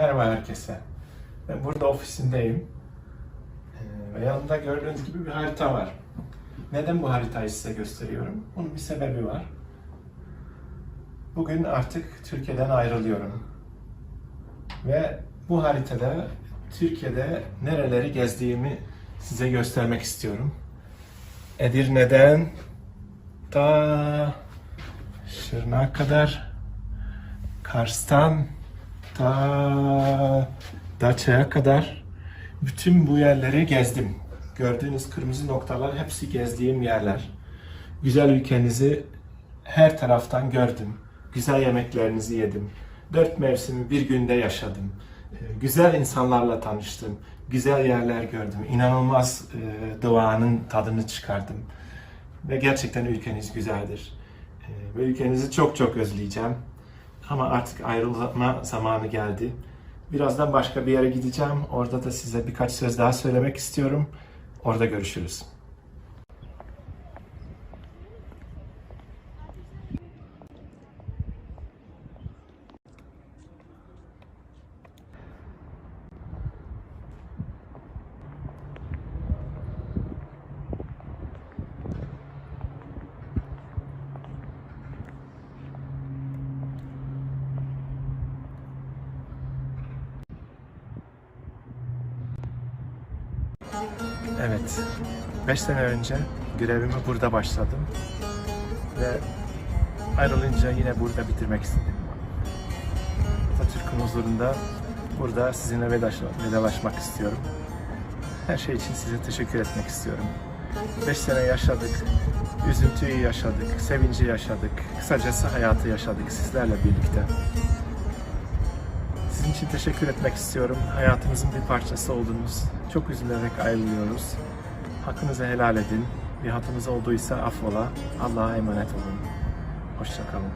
Merhaba herkese. Ben burada ofisindeyim. Ee, Ve yanımda gördüğünüz gibi bir harita var. Neden bu haritayı size gösteriyorum? Bunun bir sebebi var. Bugün artık Türkiye'den ayrılıyorum. Ve bu haritada Türkiye'de nereleri gezdiğimi size göstermek istiyorum. Edirne'den ta Şırnak'a kadar Kars'tan ta Datça'ya kadar bütün bu yerleri gezdim. Gördüğünüz kırmızı noktalar hepsi gezdiğim yerler. Güzel ülkenizi her taraftan gördüm. Güzel yemeklerinizi yedim. Dört mevsimi bir günde yaşadım. Ee, Güzel insanlarla tanıştım. Güzel yerler gördüm. İnanılmaz e, doğanın tadını çıkardım. Ve gerçekten ülkeniz güzeldir. Ee, Ve ülkenizi çok çok özleyeceğim. Ama artık ayrılma zamanı geldi. Birazdan başka bir yere gideceğim. Orada da size birkaç söz daha söylemek istiyorum. Orada görüşürüz. Evet. 5 sene önce görevimi burada başladım. Ve ayrılınca yine burada bitirmek istedim. Atatürk'ün huzurunda burada sizinle vedalaşma- vedalaşmak istiyorum. Her şey için size teşekkür etmek istiyorum. 5 sene yaşadık, üzüntüyü yaşadık, sevinci yaşadık. Kısacası hayatı yaşadık sizlerle birlikte. Sizin için teşekkür etmek istiyorum. Hayatımızın bir parçası oldunuz. Çok üzülerek ayrılıyoruz. Hakkınızı helal edin. Bir hatımız olduysa affola. Allah'a emanet olun. Hoşçakalın.